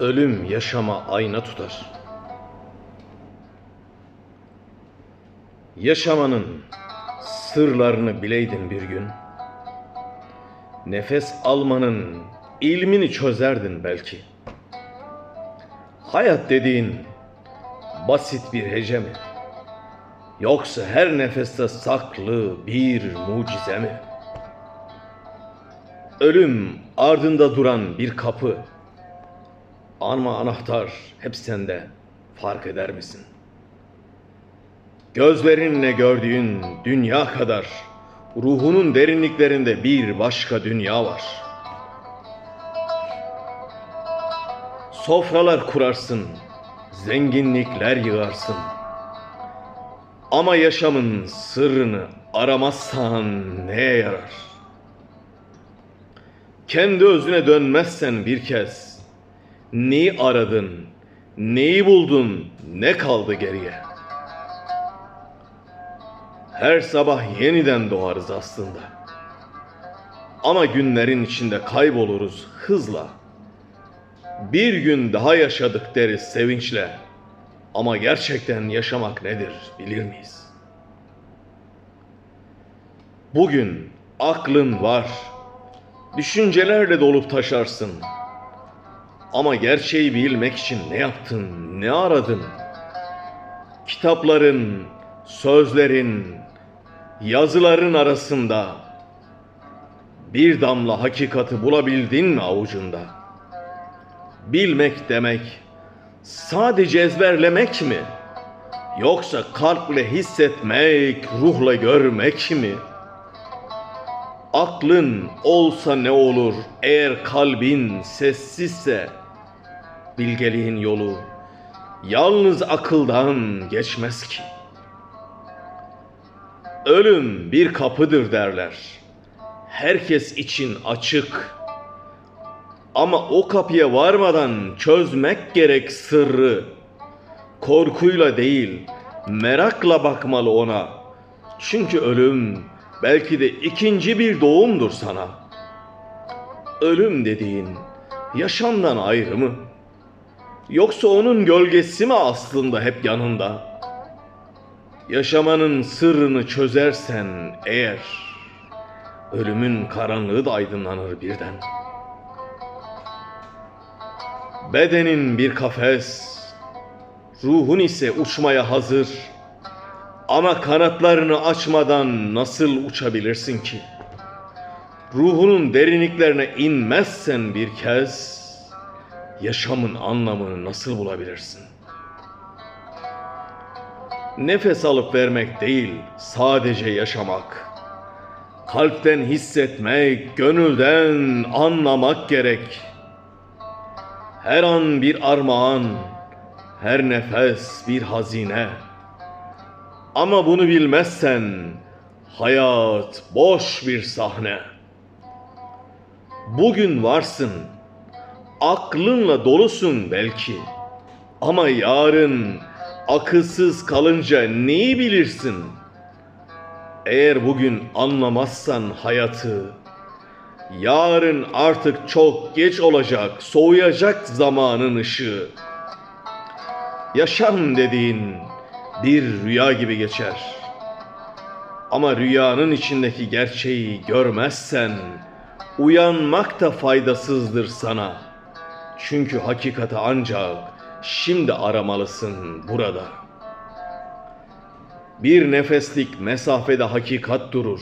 Ölüm yaşama ayna tutar. Yaşamanın sırlarını bileydin bir gün. Nefes almanın ilmini çözerdin belki. Hayat dediğin basit bir hece mi? Yoksa her nefeste saklı bir mucize mi? Ölüm ardında duran bir kapı. Ama anahtar hep sende. Fark eder misin? Gözlerinle gördüğün dünya kadar ruhunun derinliklerinde bir başka dünya var. Sofralar kurarsın, zenginlikler yığarsın. Ama yaşamın sırrını aramazsan neye yarar? Kendi özüne dönmezsen bir kez neyi aradın, neyi buldun, ne kaldı geriye? Her sabah yeniden doğarız aslında. Ama günlerin içinde kayboluruz hızla. Bir gün daha yaşadık deriz sevinçle. Ama gerçekten yaşamak nedir bilir miyiz? Bugün aklın var. Düşüncelerle dolup taşarsın. Ama gerçeği bilmek için ne yaptın, ne aradın? Kitapların, sözlerin, yazıların arasında bir damla hakikati bulabildin mi avucunda? Bilmek demek sadece ezberlemek mi? Yoksa kalple hissetmek, ruhla görmek mi? Aklın olsa ne olur eğer kalbin sessizse bilgeliğin yolu yalnız akıldan geçmez ki. Ölüm bir kapıdır derler. Herkes için açık. Ama o kapıya varmadan çözmek gerek sırrı. Korkuyla değil, merakla bakmalı ona. Çünkü ölüm belki de ikinci bir doğumdur sana. Ölüm dediğin yaşamdan ayrı mı? Yoksa onun gölgesi mi aslında hep yanında? Yaşamanın sırrını çözersen eğer ölümün karanlığı da aydınlanır birden. Bedenin bir kafes, ruhun ise uçmaya hazır. Ama kanatlarını açmadan nasıl uçabilirsin ki? Ruhunun derinliklerine inmezsen bir kez yaşamın anlamını nasıl bulabilirsin? Nefes alıp vermek değil, sadece yaşamak. Kalpten hissetmek, gönülden anlamak gerek. Her an bir armağan, her nefes bir hazine. Ama bunu bilmezsen hayat boş bir sahne. Bugün varsın, aklınla dolusun belki. Ama yarın akılsız kalınca neyi bilirsin? Eğer bugün anlamazsan hayatı, yarın artık çok geç olacak, soğuyacak zamanın ışığı. Yaşam dediğin bir rüya gibi geçer. Ama rüyanın içindeki gerçeği görmezsen uyanmak da faydasızdır sana. Çünkü hakikati ancak şimdi aramalısın burada. Bir nefeslik mesafede hakikat durur.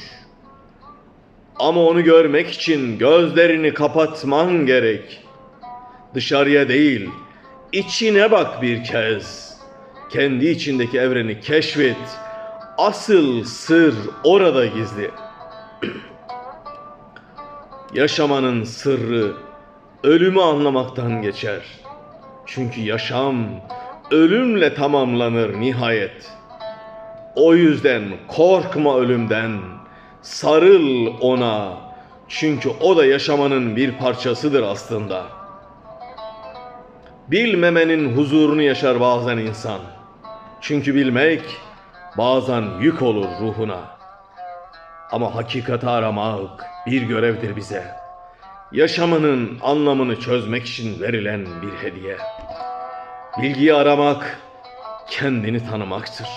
Ama onu görmek için gözlerini kapatman gerek. Dışarıya değil, içine bak bir kez. Kendi içindeki evreni keşfet. Asıl sır orada gizli. Yaşamanın sırrı ölümü anlamaktan geçer. Çünkü yaşam ölümle tamamlanır nihayet. O yüzden korkma ölümden. Sarıl ona. Çünkü o da yaşamanın bir parçasıdır aslında. Bilmemenin huzurunu yaşar bazen insan. Çünkü bilmek bazen yük olur ruhuna. Ama hakikati aramak bir görevdir bize. Yaşamının anlamını çözmek için verilen bir hediye. Bilgiyi aramak kendini tanımaktır.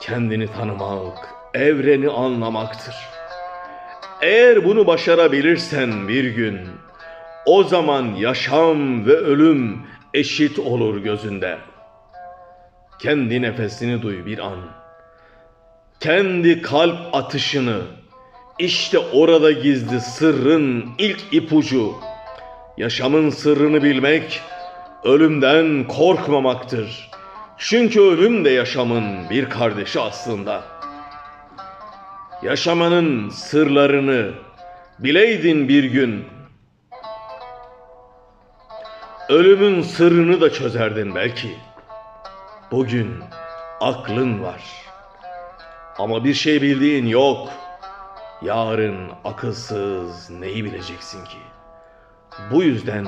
Kendini tanımak evreni anlamaktır. Eğer bunu başarabilirsen bir gün o zaman yaşam ve ölüm eşit olur gözünde. Kendi nefesini duy bir an. Kendi kalp atışını işte orada gizli sırrın ilk ipucu. Yaşamın sırrını bilmek ölümden korkmamaktır. Çünkü ölüm de yaşamın bir kardeşi aslında. Yaşamanın sırlarını bileydin bir gün. Ölümün sırrını da çözerdin belki. Bugün aklın var. Ama bir şey bildiğin yok. Yarın akılsız neyi bileceksin ki? Bu yüzden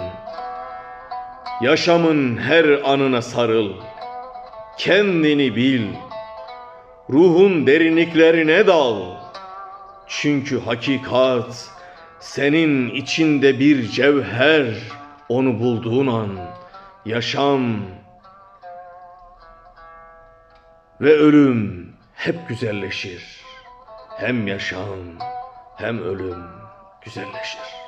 yaşamın her anına sarıl. Kendini bil. Ruhun derinliklerine dal. Çünkü hakikat senin içinde bir cevher. Onu bulduğun an yaşam ve ölüm hep güzelleşir. Hem yaşam hem ölüm güzelleşir.